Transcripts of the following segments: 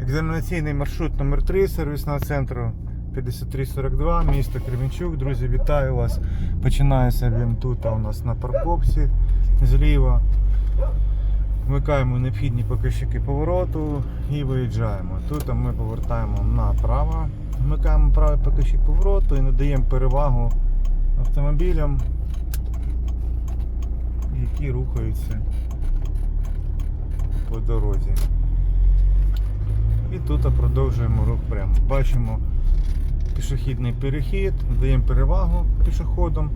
Екзаменаційний маршрут номер 3 сервісного центру 5342, місто Кременчук. Друзі, вітаю вас. Починається він тут а у нас на парковці зліва. Вмикаємо необхідні показчики повороту і виїжджаємо. Тут ми повертаємо направо. Вмикаємо правий показчик повороту і надаємо перевагу автомобілям, які рухаються по дорозі. І тут продовжуємо рух прямо. Бачимо пішохідний перехід, даємо перевагу пішоходам,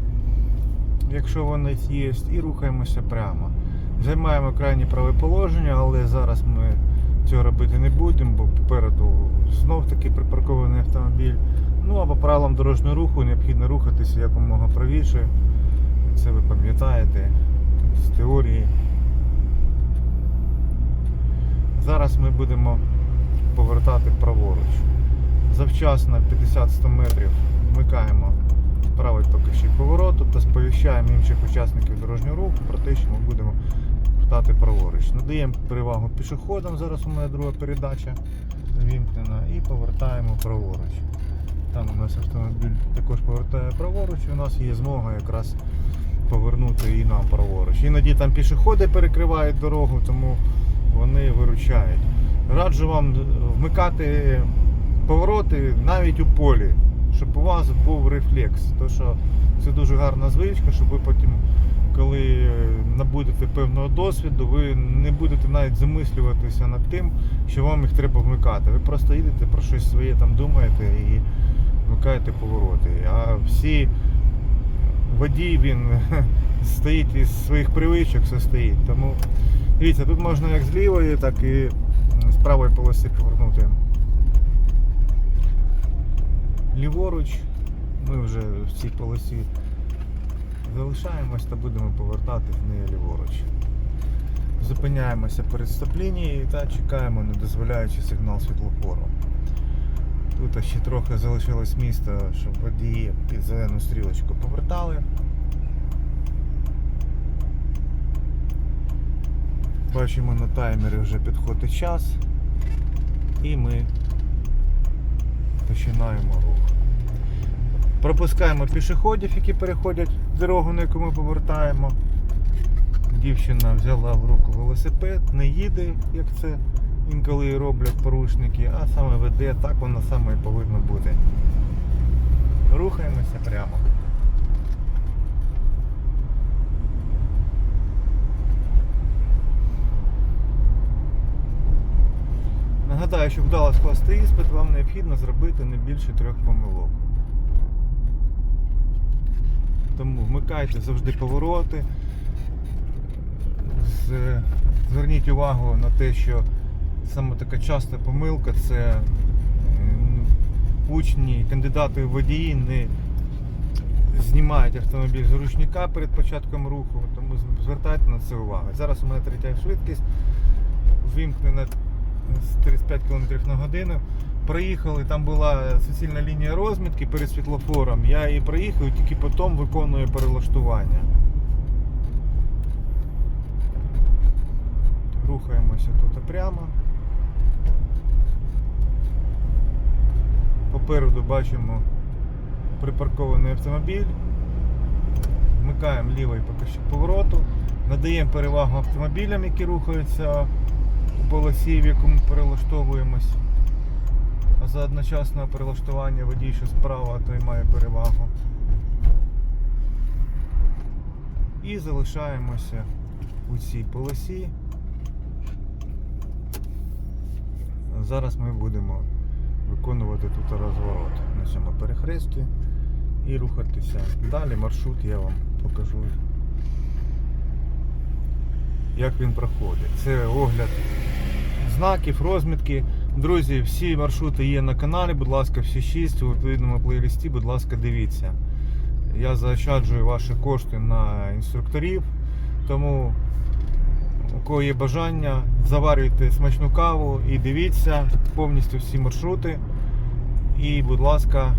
якщо вони є, і рухаємося прямо. Займаємо крайнє праве положення, але зараз ми цього робити не будемо, бо попереду знов таки припаркований автомобіль. Ну а по правилам дорожнього руху необхідно рухатися якомога правіше. Це ви пам'ятаєте з теорії. Зараз ми будемо повертати праворуч. Завчасно 50-100 метрів вмикаємо правий покажчик повороту та сповіщаємо інших учасників дорожнього руху про те, що ми будемо вертати праворуч. Надаємо перевагу пішоходам, зараз у мене друга передача вімкнена, і повертаємо праворуч. Там у нас автомобіль також повертає праворуч, і у нас є змога якраз повернути і нам праворуч. Іноді там пішоходи перекривають дорогу, тому вони виручають. Раджу вам вмикати повороти навіть у полі, щоб у вас був рефлекс. То що це дуже гарна звичка, щоб ви потім, коли набудете певного досвіду, ви не будете навіть замислюватися над тим, що вам їх треба вмикати. Ви просто їдете про щось своє там думаєте і вмикаєте повороти. А всі водій він стоїть із своїх привичок, все стоїть. Тому дивіться, тут можна як з лівої, так і правої полоси повернути. Ліворуч, ми вже в цій полосі залишаємось та будемо повертати в неї ліворуч. Зупиняємося перед стоп-лінією та чекаємо, не дозволяючи сигнал світлофору. Тут ще трохи залишилось місто, щоб водії під зелену стрілочку повертали. Бачимо на таймері вже підходить час. І ми починаємо рух. Пропускаємо пішоходів, які переходять дорогу, на яку ми повертаємо. Дівчина взяла в руку велосипед, не їде, як це інколи роблять порушники, а саме веде, так воно саме і повинно бути. Рухаємося прямо. Нагадаю, щоб вдало скласти іспит, вам необхідно зробити не більше трьох помилок. Тому вмикайте завжди повороти. Зверніть увагу на те, що саме така часта помилка це учні, кандидати в водії не знімають автомобіль з ручника перед початком руху, тому звертайте на це увагу. Зараз у мене третя швидкість, вимкнена з 35 км на годину. Проїхали, там була суцільна лінія розмітки перед світлофором. Я її проїхав і тільки потім виконую перелаштування. Рухаємося тут прямо. Попереду бачимо припаркований автомобіль. Вмикаємо лівий покажчик повороту, надаємо перевагу автомобілям, які рухаються полосі, в яку ми перелаштовуємось. А за одночасне перелаштування водій, що справа, той має перевагу. І залишаємося у цій полосі. Зараз ми будемо виконувати тут розворот на цьому перехресті і рухатися. Далі маршрут я вам покажу, як він проходить. Це огляд знаків, розмітки. Друзі, всі маршрути є на каналі, будь ласка, всі шість у відповідному плейлисті, будь ласка, дивіться. Я заощаджую ваші кошти на інструкторів, тому у кого є бажання, заварюйте смачну каву і дивіться повністю всі маршрути. І, будь ласка,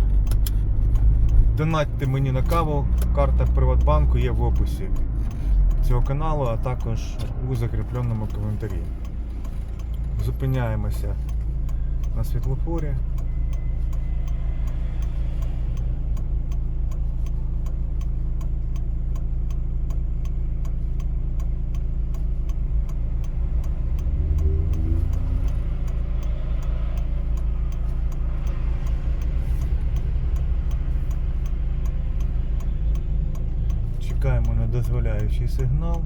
донатьте мені на каву. Карта Приватбанку є в описі цього каналу, а також у закріпленому коментарі. Зупиняємося на світлофорі. Чекаємо на дозволяючий сигнал.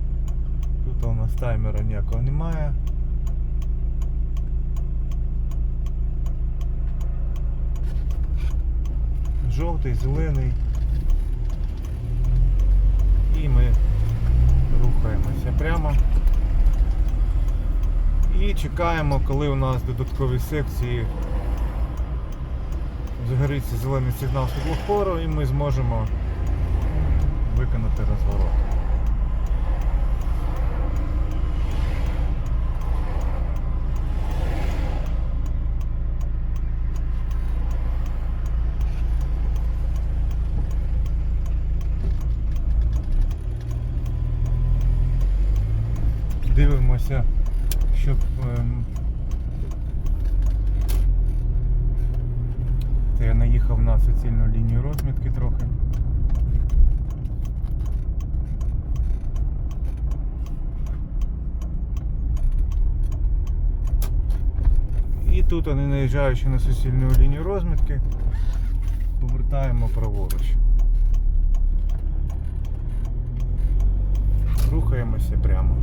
Тут у нас таймера ніякого немає. Жовтий, зелений. І ми рухаємося прямо. І чекаємо, коли у нас додаткові секції загориться зелений сигнал світлофору і ми зможемо виконати розворот. Дивимося, щоб ем, Наїхав на суцільну лінію розмітки трохи. І тут, не наїжджаючи на суцільну лінію розмітки, повертаємо праворуч. Рухаємося прямо.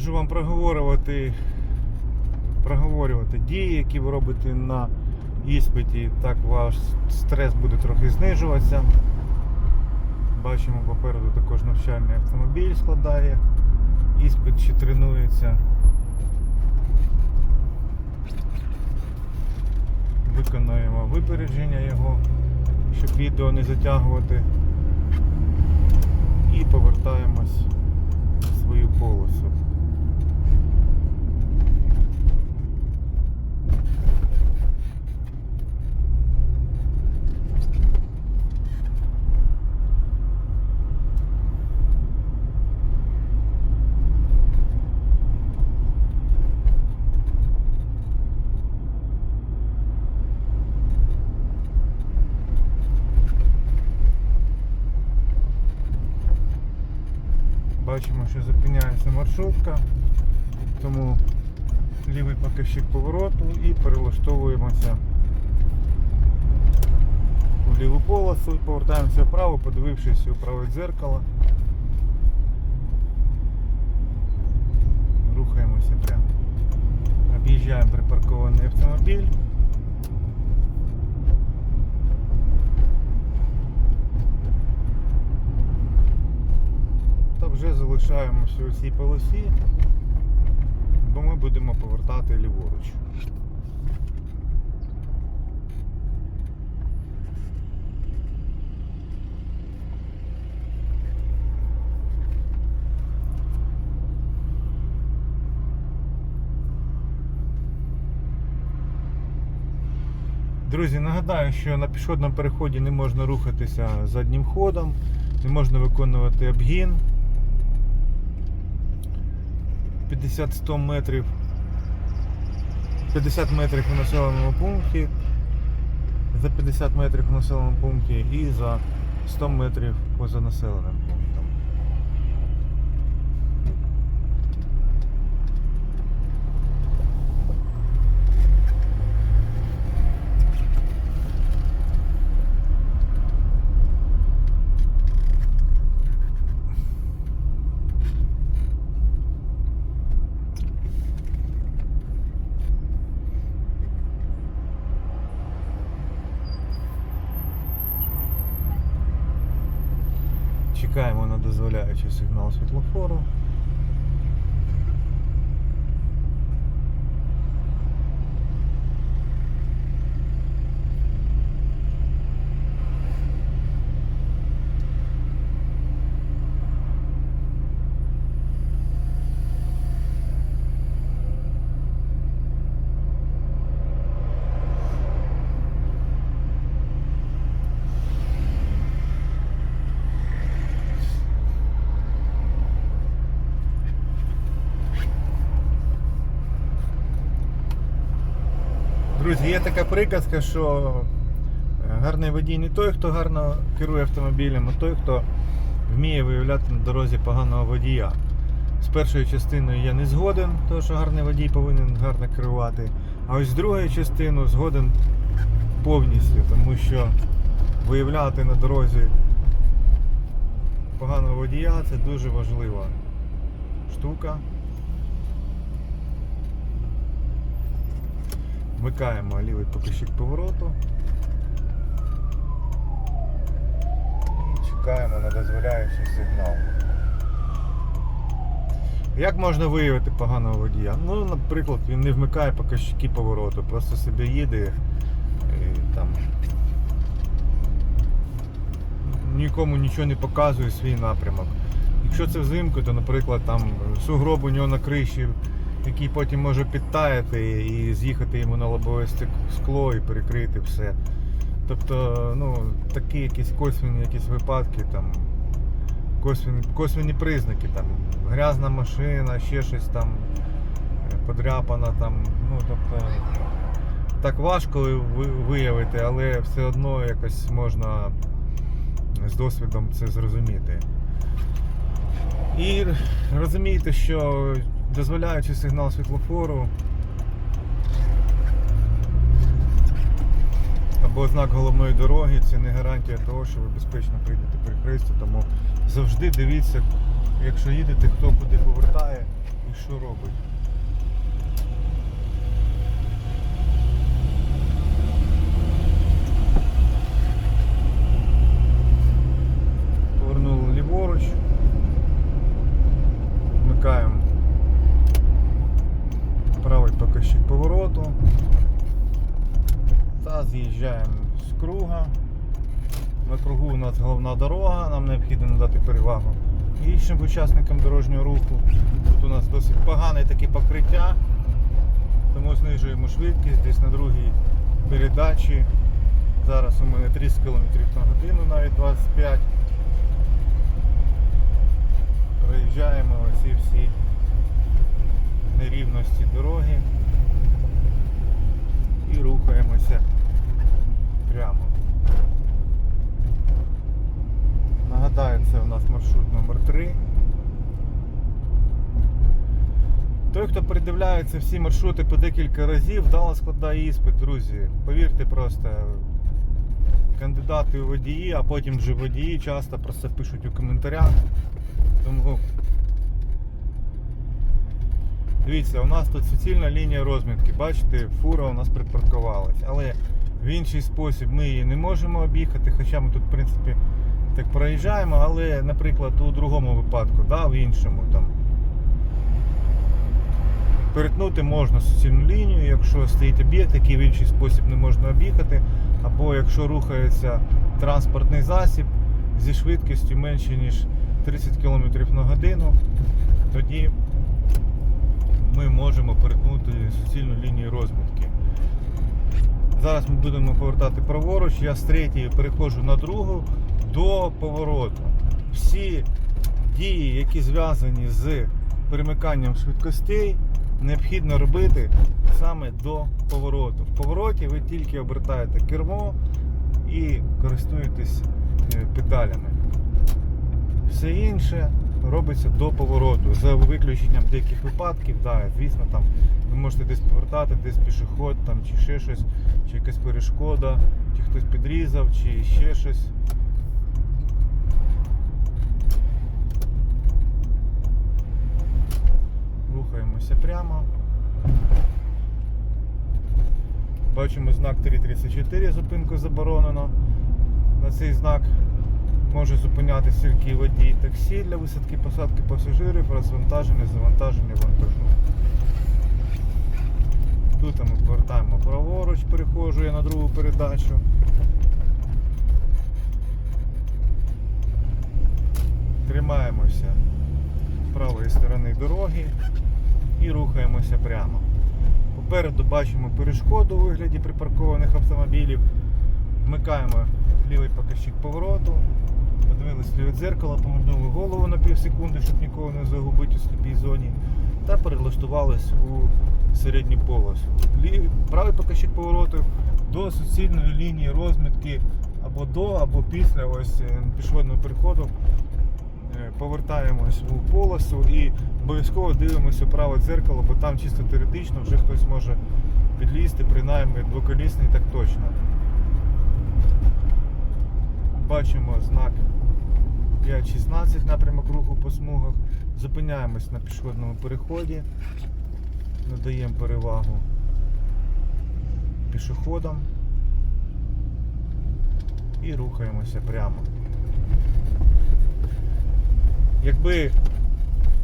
Раджу вам проговорювати, проговорювати дії, які ви робите на іспиті. Так ваш стрес буде трохи знижуватися. Бачимо попереду також навчальний автомобіль складає. Іспит ще тренується. Виконуємо випередження його, щоб відео не затягувати. І повертаємось в свою полосу. Бачимо, що зупиняється маршрутка, тому лівий показчик повороту і перелаштовуємося у ліву полосу повертаємося вправо, подивившись у праве дзеркало. Рухаємося прямо. Об'їжджаємо припаркований автомобіль. Вже залишаємося у цій полосі, бо ми будемо повертати ліворуч. Друзі, нагадаю, що на пішохідному переході не можна рухатися заднім ходом, не можна виконувати обгін. 50-100 метрів 50 метрів у населеному пункті, за 50 метрів у населеному пункті і за 100 метрів поза населеним пунктом. Чекаємо на дозволяючий сигнал світлофору. Є така приказка, що е, гарний водій не той, хто гарно керує автомобілем, а той, хто вміє виявляти на дорозі поганого водія. З першою частиною я не згоден, тому що гарний водій повинен гарно керувати. А ось з другою частиною згоден повністю, тому що виявляти на дорозі поганого водія це дуже важлива штука. Вмикаємо лівий покажчик повороту. І чекаємо на дозволяючий сигнал. Як можна виявити поганого водія? Ну, наприклад, він не вмикає показчики повороту, просто собі їде і там нікому нічого не показує свій напрямок. Якщо це взимку, то, наприклад, там сугроб у нього на криші, який потім може підтаяти і з'їхати йому на лобове скло і перекрити все. Тобто, ну, такі якісь косвенні якісь випадки, там, косвенні, косвенні признаки, там, грязна машина, ще щось там, е, подряпана там, ну, тобто, так важко виявити, але все одно якось можна з досвідом це зрозуміти. І розумієте, що дозволяючи сигнал світлофору або знак головної дороги, це не гарантія того, що ви безпечно прийдете перехрестя, тому завжди дивіться, якщо їдете, хто куди повертає і що робить. Повернули ліворуч. Вмикаємо правий покажчик повороту та з'їжджаємо з круга. На кругу у нас головна дорога, нам необхідно надати перевагу іншим учасникам дорожнього руху. Тут у нас досить погане таке покриття, тому знижуємо швидкість десь на другій передачі. Зараз у мене 30 км на годину, навіть 25 проїжджаємо оці всі нерівності дороги і рухаємося прямо. Нагадаю, це у нас маршрут номер 3 Той, хто передивляється всі маршрути по декілька разів, вдало складає іспит, друзі. Повірте просто, кандидати у водії, а потім вже водії часто про це пишуть у коментарях. Тому дивіться, у нас тут суцільна лінія розмітки. Бачите, фура у нас припаркувалась. Але в інший спосіб ми її не можемо об'їхати, хоча ми тут, в принципі, так проїжджаємо, але, наприклад, у другому випадку, да, в іншому там. Перетнути можна суцільну лінію, якщо стоїть об'єкт, який в інший спосіб не можна об'їхати, або якщо рухається транспортний засіб зі швидкістю менше ніж 30 км на годину, тоді ми можемо перетнути суцільну лінію розмітки. Зараз ми будемо повертати праворуч, я з третьої переходжу на другу до повороту. Всі дії, які зв'язані з перемиканням швидкостей, необхідно робити саме до повороту. В повороті ви тільки обертаєте кермо і користуєтесь е, педалями. Все інше робиться до повороту. За виключенням деяких випадків, да, звісно, там можете десь повертати, десь пішоход, там, чи ще щось, чи якась перешкода, чи хтось підрізав, чи ще щось. Рухаємося прямо. Бачимо знак 334, зупинку заборонено. На цей знак може зупинятися тільки водій таксі для висадки посадки пасажирів, розвантаження, завантаження вантажу. Тут ми повертаємо праворуч, перехожу я на другу передачу. Тримаємося правої сторони дороги і рухаємося прямо. Попереду бачимо перешкоду у вигляді припаркованих автомобілів. Вмикаємо лівий показчик повороту. Подивилися від дзеркала, повернули голову на пів секунди, щоб нікого не загубити у сліпій зоні. Та перелаштувались у середню полосу. Лі- Правий показчик повороту до суцільної лінії розмітки або до, або після ось е, пішохідного переходу. Е, Повертаємось у полосу і обов'язково дивимося праве дзеркало, бо там чисто теоретично вже хтось може підлізти, принаймні двоколісний так точно. Бачимо знак 5.16 напрямок руху по смугах. Зупиняємось на пішохідному переході, надаємо перевагу пішоходам і рухаємося прямо. Якби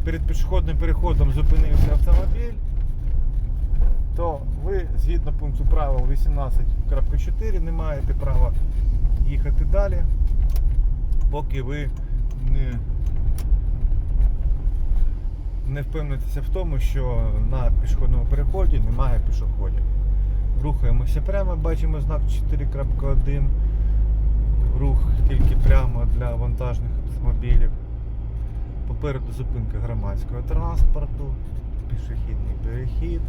перед пішохідним переходом зупинився автомобіль, то ви згідно пункту правил 18.4 не маєте права їхати далі, поки ви не, не впевнитеся в тому, що на пішохідному переході немає пішоходів. Рухаємося прямо, бачимо знак 4.1. Рух тільки прямо для вантажних автомобілів. Попереду зупинка громадського транспорту, пішохідний перехід.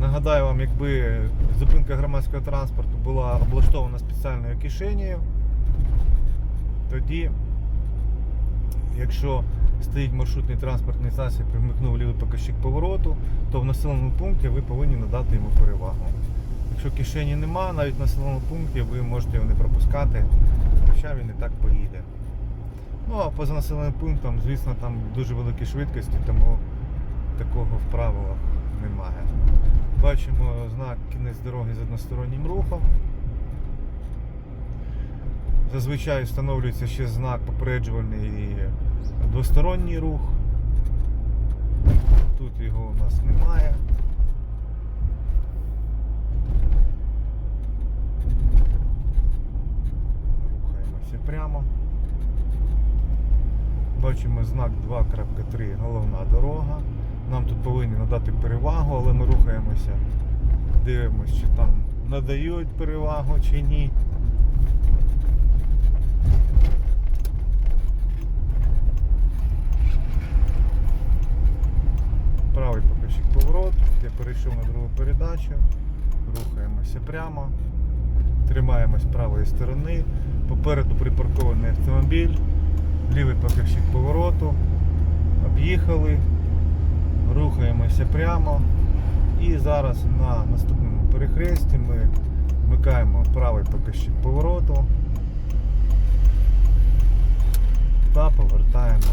Нагадаю вам, якби зупинка громадського транспорту була облаштована спеціальною кишенею, тоді, якщо стоїть маршрутний транспортний засіб і вмикнув лівий показчик повороту, то в населеному пункті ви повинні надати йому перевагу. Якщо кишені нема, навіть в населеному пункті ви можете його не пропускати, хоча він і так поїде. Ну а поза населеним пунктом, звісно, там дуже великі швидкості, тому такого в правилах немає. Бачимо знак кінець дороги з одностороннім рухом. Зазвичай встановлюється ще знак попереджувальний двосторонній рух. Тут його у нас немає. Рухаємося прямо. Бачимо знак 2.3 головна дорога. Нам тут повинні надати перевагу, але ми рухаємося, дивимося, чи там надають перевагу чи ні. Правий покажчик поворот, я перейшов на другу передачу, рухаємося прямо, тримаємось правої сторони, попереду припаркований автомобіль, лівий покажчик повороту, об'їхали, рухаємося прямо. І зараз на наступному перехресті ми вмикаємо правий покажчик повороту. Та повертаємо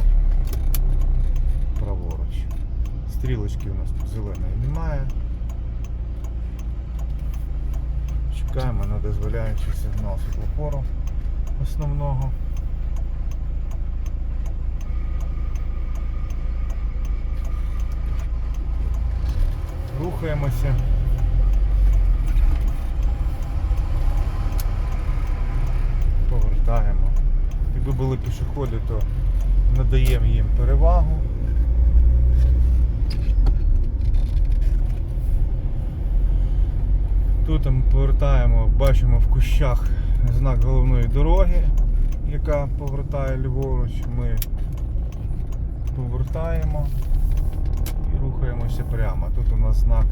праворуч. Стрілочки у нас тут зеленої немає. Чекаємо на дозволяючий сигнал світлофору основного. Рухаємося. Повертаємо. Якби були пішоходи, то надаємо їм перевагу. Тут ми повертаємо, бачимо в кущах знак головної дороги, яка повертає ліворуч. Ми повертаємо і рухаємося прямо. Тут у нас знак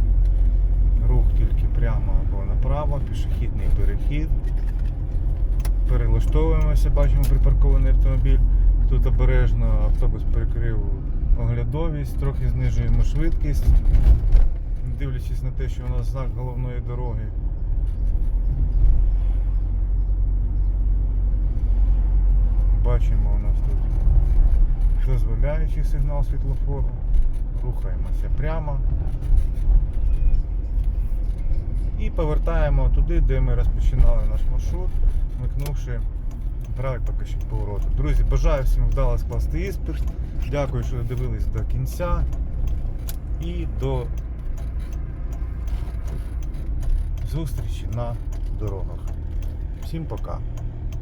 рух тільки прямо або направо, пішохідний перехід. Перелаштовуємося, бачимо припаркований автомобіль. Тут обережно автобус перекрив оглядовість, трохи знижуємо швидкість, дивлячись на те, що у нас знак головної дороги. Бачимо у нас тут дозволяючий сигнал світлофору. Рухаємося прямо. І повертаємо туди, де ми розпочинали наш маршрут, вмикнувши правий покажчик повороту. Друзі, бажаю всім вдало скласти іспит. Дякую, що дивились до кінця. І до зустрічі на дорогах. Всім пока.